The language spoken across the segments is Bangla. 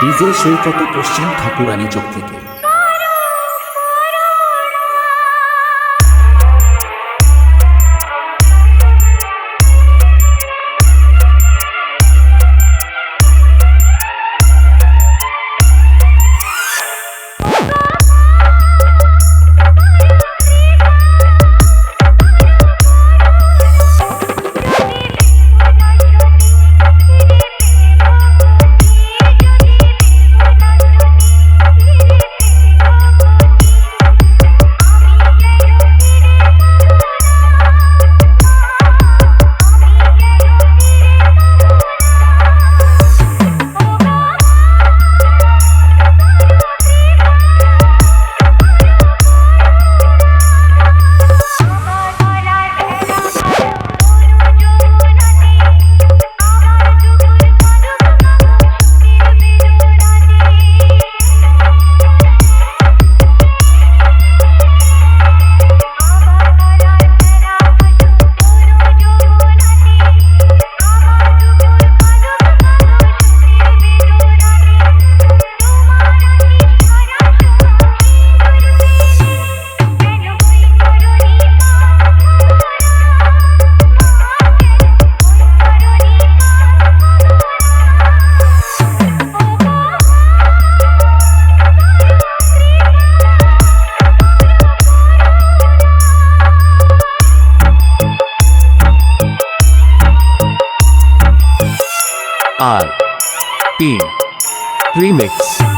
ডিজেল সৈকত পশ্চিম ঠাকুরানী চোখ থেকে। R. P. Remix.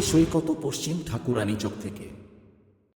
সৈকত পশ্চিম ঠাকুরানী চোখ থেকে